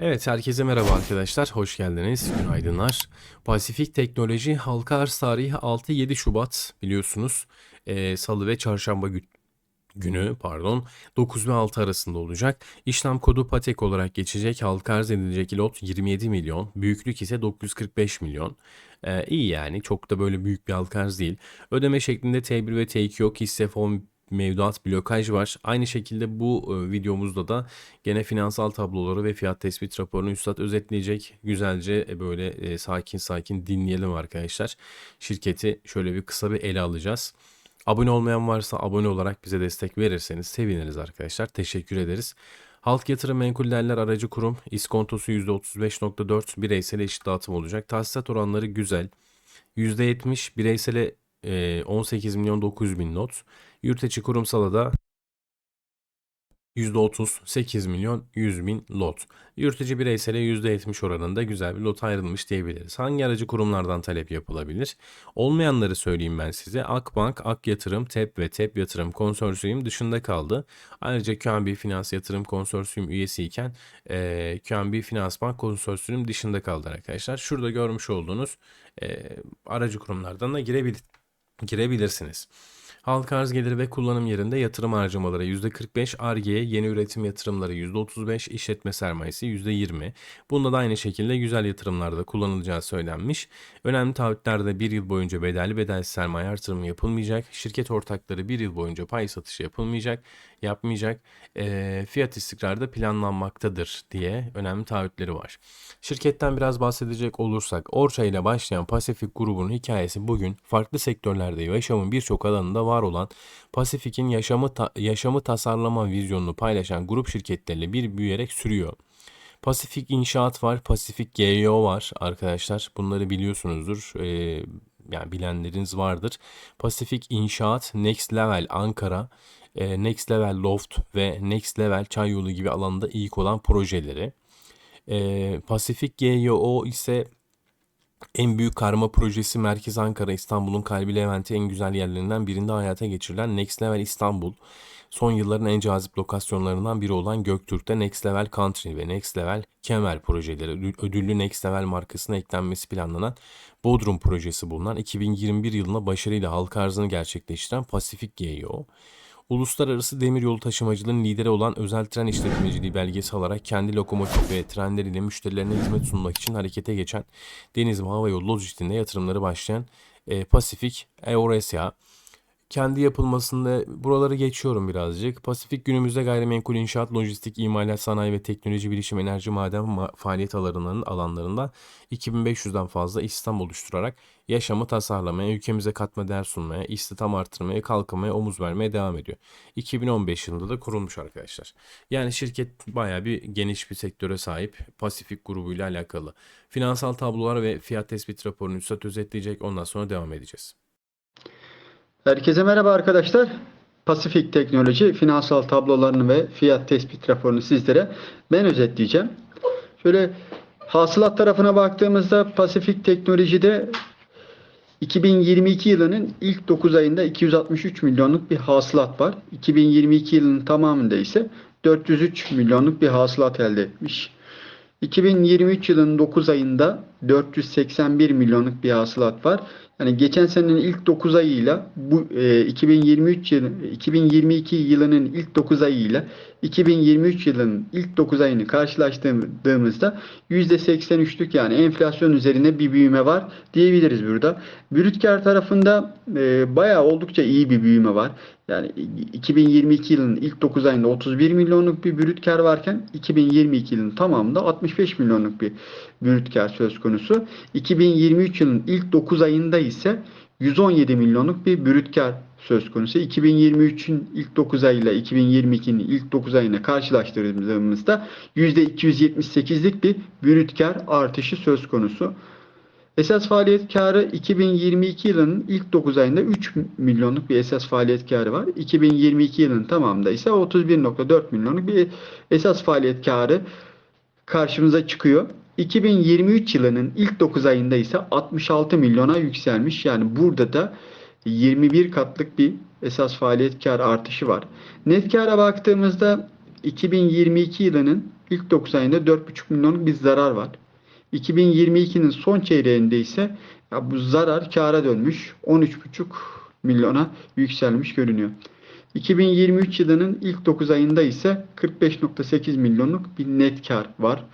Evet, herkese merhaba arkadaşlar. Hoş geldiniz. Günaydınlar. Pasifik Teknoloji halka arz tarihi 6-7 Şubat biliyorsunuz. Ee, Salı ve Çarşamba gü- günü pardon 9 ve 6 arasında olacak. İşlem kodu PATEK olarak geçecek. Halka arz edilecek lot 27 milyon. Büyüklük ise 945 milyon. Ee, iyi yani. Çok da böyle büyük bir halka arz değil. Ödeme şeklinde T1 ve T2 yok. Hisse fon mevduat blokaj var. Aynı şekilde bu e, videomuzda da gene finansal tabloları ve fiyat tespit raporunu Üstad özetleyecek. Güzelce e, böyle e, sakin sakin dinleyelim arkadaşlar. Şirketi şöyle bir kısa bir ele alacağız. Abone olmayan varsa abone olarak bize destek verirseniz seviniriz arkadaşlar. Teşekkür ederiz. Halk Yatırım Menkul Değerler Aracı Kurum iskontosu %35.4 bireysel eşit dağıtım olacak. Tahsisat oranları güzel. %70 bireysele e, 18 milyon 900 bin not. Yurt içi kurumsala da %30 8 milyon 100 bin lot. Yurt içi bireysele %70 oranında güzel bir lot ayrılmış diyebiliriz. Hangi aracı kurumlardan talep yapılabilir? Olmayanları söyleyeyim ben size. Akbank, Ak Yatırım, TEP ve TEP Yatırım konsorsiyum dışında kaldı. Ayrıca QNB Finans Yatırım konsorsiyum üyesiyken e, QNB Finans Bank konsorsiyum dışında kaldı arkadaşlar. Şurada görmüş olduğunuz e, aracı kurumlardan da girebilir, girebilirsiniz. Halka arz geliri ve kullanım yerinde yatırım harcamaları %45, Ar-Ge'ye yeni üretim yatırımları %35, işletme sermayesi %20. Bunda da aynı şekilde güzel yatırımlarda kullanılacağı söylenmiş. Önemli taahhütlerde bir yıl boyunca bedelli bedelsiz sermaye artırımı yapılmayacak. Şirket ortakları bir yıl boyunca pay satışı yapılmayacak, yapmayacak. E, fiyat istikrarı da planlanmaktadır diye önemli taahhütleri var. Şirketten biraz bahsedecek olursak Orça ile başlayan Pasifik grubunun hikayesi bugün farklı sektörlerde yaşamın birçok alanında var olan Pasifik'in yaşamı ta- yaşamı tasarlama vizyonunu paylaşan grup şirketleriyle bir büyüyerek sürüyor. Pasifik İnşaat var, Pasifik GEO var arkadaşlar. Bunları biliyorsunuzdur. Ee, yani bilenleriniz vardır. Pasifik İnşaat, Next Level Ankara, e, Next Level Loft ve Next Level Çayyolu gibi alanda ilk olan projeleri. Ee, Pasifik GEO ise en büyük karma projesi Merkez Ankara, İstanbul'un kalbi Levent'i en güzel yerlerinden birinde hayata geçirilen Next Level İstanbul. Son yılların en cazip lokasyonlarından biri olan Göktürk'te Next Level Country ve Next Level Kemer projeleri ödül- ödüllü Next Level markasına eklenmesi planlanan Bodrum projesi bulunan 2021 yılında başarıyla halka arzını gerçekleştiren Pasifik GEO. Uluslararası demiryolu taşımacılığının lideri olan özel tren işletmeciliği belgesi alarak kendi lokomotif ve trenleriyle müşterilerine hizmet sunmak için harekete geçen deniz ve hava yolu lojistiğinde yatırımları başlayan e, Pasifik Eurasia. Kendi yapılmasında buraları geçiyorum birazcık. Pasifik günümüzde gayrimenkul inşaat, lojistik, imalat, sanayi ve teknoloji, bilişim, enerji, maden ma- faaliyet alanlarının alanlarında 2500'den fazla istihdam oluşturarak yaşamı tasarlamaya, ülkemize katma değer sunmaya, istihdam artırmaya, kalkınmaya, omuz vermeye devam ediyor. 2015 yılında da kurulmuş arkadaşlar. Yani şirket bayağı bir geniş bir sektöre sahip Pasifik grubuyla alakalı. Finansal tablolar ve fiyat tespit raporunu Üstad özetleyecek. Ondan sonra devam edeceğiz. Herkese merhaba arkadaşlar. Pasifik Teknoloji finansal tablolarını ve fiyat tespit raporunu sizlere ben özetleyeceğim. Şöyle hasılat tarafına baktığımızda Pasifik Teknoloji'de 2022 yılının ilk 9 ayında 263 milyonluk bir hasılat var. 2022 yılının tamamında ise 403 milyonluk bir hasılat elde etmiş. 2023 yılının 9 ayında 481 milyonluk bir hasılat var. Yani geçen senenin ilk 9 ayıyla bu e, 2023 yılı 2022 yılının ilk 9 ayıyla 2023 yılının ilk 9 ayını karşılaştırdığımızda %83'lük yani enflasyon üzerine bir büyüme var diyebiliriz burada. Brüt kar tarafında e, bayağı oldukça iyi bir büyüme var. Yani 2022 yılının ilk 9 ayında 31 milyonluk bir brüt kar varken 2022 yılının tamamında 65 milyonluk bir brüt kar söz konusu. 2023 yılının ilk 9 ayında ise 117 milyonluk bir brüt kar söz konusu. 2023'ün ilk 9 ayıyla 2022'nin ilk 9 ayına karşılaştırdığımızda %278'lik bir brüt kar artışı söz konusu. Esas faaliyet karı 2022 yılının ilk 9 ayında 3 milyonluk bir esas faaliyet karı var. 2022 yılının tamamında ise 31.4 milyonluk bir esas faaliyet karı karşımıza çıkıyor. 2023 yılının ilk 9 ayında ise 66 milyona yükselmiş. Yani burada da 21 katlık bir esas faaliyet kar artışı var. Net kara baktığımızda 2022 yılının ilk 9 ayında 4,5 milyonluk bir zarar var. 2022'nin son çeyreğinde ise ya bu zarar kâra dönmüş 13,5 milyona yükselmiş görünüyor. 2023 yılının ilk 9 ayında ise 45.8 milyonluk bir net kar var.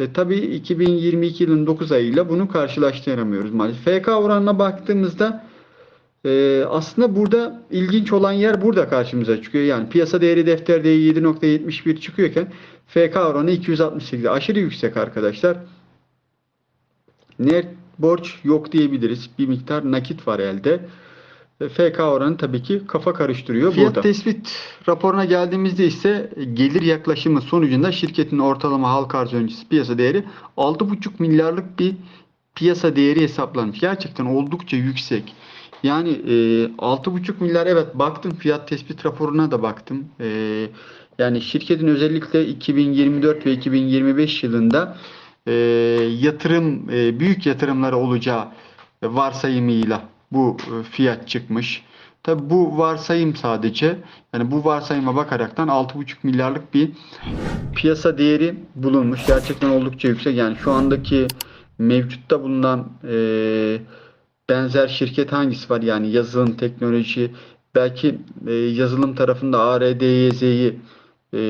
Ve tabii 2022 yılının 9 ayıyla bunu karşılaştıramıyoruz maalesef. FK oranına baktığımızda e, aslında burada ilginç olan yer burada karşımıza çıkıyor. Yani piyasa değeri defter değeri 7.71 çıkıyorken FK oranı 268. Aşırı yüksek arkadaşlar. Net borç yok diyebiliriz. Bir miktar nakit var elde. FK oranı tabii ki kafa karıştırıyor Fiyat burada. tespit raporuna geldiğimizde ise gelir yaklaşımı sonucunda şirketin ortalama halka arz öncesi piyasa değeri 6,5 milyarlık bir piyasa değeri hesaplanmış. Gerçekten oldukça yüksek. Yani e, 6,5 milyar evet baktım fiyat tespit raporuna da baktım. E, yani şirketin özellikle 2024 ve 2025 yılında e, yatırım e, büyük yatırımları olacağı varsayımıyla bu e, fiyat çıkmış. Tabi bu varsayım sadece. Yani bu varsayıma bakaraktan 6,5 milyarlık bir piyasa değeri bulunmuş. Gerçekten oldukça yüksek. Yani şu andaki mevcutta bulunan e, benzer şirket hangisi var? Yani yazılım, teknoloji, belki e, yazılım tarafında ARDYZ'yi e,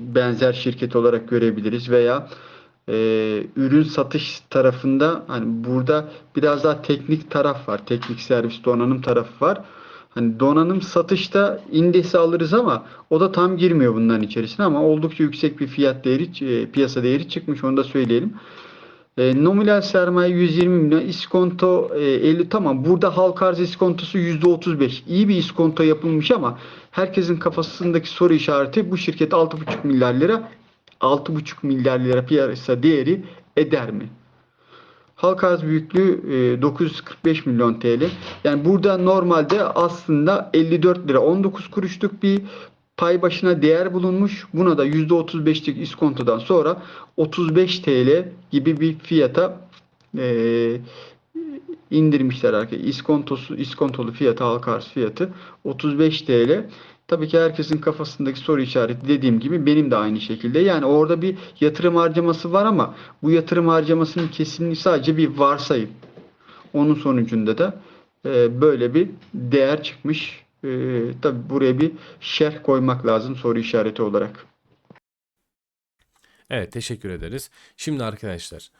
benzer şirket olarak görebiliriz veya e, ürün satış tarafında hani burada biraz daha teknik taraf var. Teknik servis donanım tarafı var. Hani donanım satışta indesi alırız ama o da tam girmiyor bunların içerisine ama oldukça yüksek bir fiyat değeri, e, piyasa değeri çıkmış onu da söyleyelim. E, nominal sermaye 120 milyon, iskonto e, 50 tamam. Burada halka arz iskontosu %35. İyi bir iskonto yapılmış ama herkesin kafasındaki soru işareti bu şirket 6,5 milyar lira 6,5 milyar lira piyasa değeri eder mi? Halka arz büyüklüğü e, 945 milyon TL. Yani burada normalde aslında 54 lira 19 kuruşluk bir pay başına değer bulunmuş. Buna da %35'lik iskontodan sonra 35 TL gibi bir fiyata e, indirmişler arkadaşlar. İskontosu, iskontolu fiyatı, halka arz fiyatı 35 TL. Tabii ki herkesin kafasındaki soru işareti dediğim gibi benim de aynı şekilde. Yani orada bir yatırım harcaması var ama bu yatırım harcamasının kesinliği sadece bir varsayım. Onun sonucunda da e, böyle bir değer çıkmış. E, tabii buraya bir şerh koymak lazım soru işareti olarak. Evet teşekkür ederiz. Şimdi arkadaşlar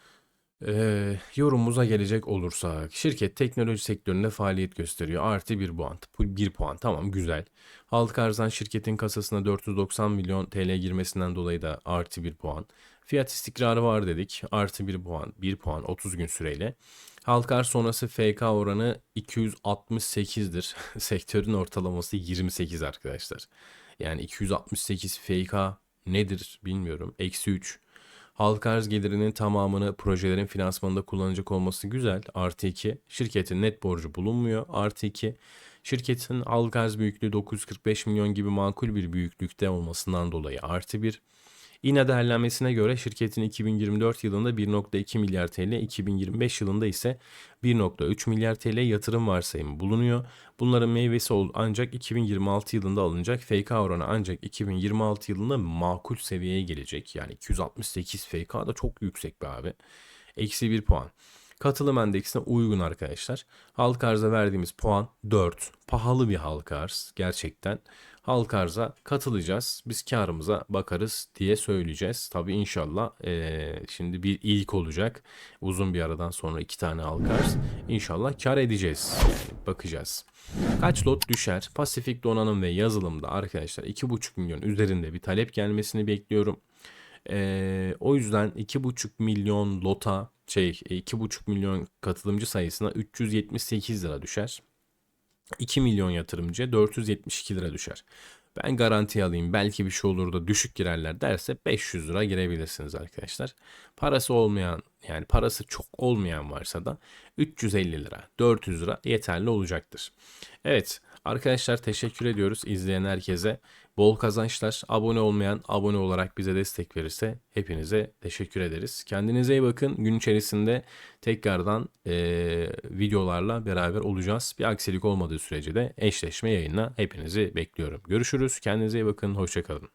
eee, yorumumuza gelecek olursak şirket teknoloji sektöründe faaliyet gösteriyor. Artı bir puan. Bir puan tamam güzel. Halka arzdan şirketin kasasına 490 milyon TL girmesinden dolayı da artı bir puan. Fiyat istikrarı var dedik. Artı bir puan. Bir puan 30 gün süreyle. Halka arz sonrası FK oranı 268'dir. Sektörün ortalaması 28 arkadaşlar. Yani 268 FK nedir bilmiyorum. Eksi 3. Halka arz gelirinin tamamını projelerin finansmanında kullanacak olması güzel. Artı 2. Şirketin net borcu bulunmuyor. Artı 2. Şirketin halka arz büyüklüğü 945 milyon gibi makul bir büyüklükte olmasından dolayı artı 1. İNA değerlenmesine göre şirketin 2024 yılında 1.2 milyar TL, 2025 yılında ise 1.3 milyar TL yatırım varsayımı bulunuyor. Bunların meyvesi ol- ancak 2026 yılında alınacak. FK oranı ancak 2026 yılında makul seviyeye gelecek. Yani 268 FK da çok yüksek be abi. Eksi 1 puan. Katılım endeksine uygun arkadaşlar. Halka arza verdiğimiz puan 4. Pahalı bir halka arz gerçekten. Halka arza katılacağız. Biz karımıza bakarız diye söyleyeceğiz. Tabii inşallah eee, şimdi bir ilk olacak. Uzun bir aradan sonra iki tane halka arz. İnşallah kar edeceğiz. Yani bakacağız. Kaç lot düşer? Pasifik donanım ve yazılımda arkadaşlar 2,5 milyon üzerinde bir talep gelmesini bekliyorum. Ee, o yüzden 2,5 milyon lota şey 2,5 milyon katılımcı sayısına 378 lira düşer. 2 milyon yatırımcı 472 lira düşer. Ben garanti alayım belki bir şey olur da düşük girerler derse 500 lira girebilirsiniz arkadaşlar. Parası olmayan yani parası çok olmayan varsa da 350 lira 400 lira yeterli olacaktır. Evet arkadaşlar teşekkür ediyoruz izleyen herkese. Bol kazançlar. Abone olmayan abone olarak bize destek verirse hepinize teşekkür ederiz. Kendinize iyi bakın. Gün içerisinde tekrardan eee, videolarla beraber olacağız. Bir aksilik olmadığı sürece de eşleşme yayınla hepinizi bekliyorum. Görüşürüz. Kendinize iyi bakın. Hoşçakalın.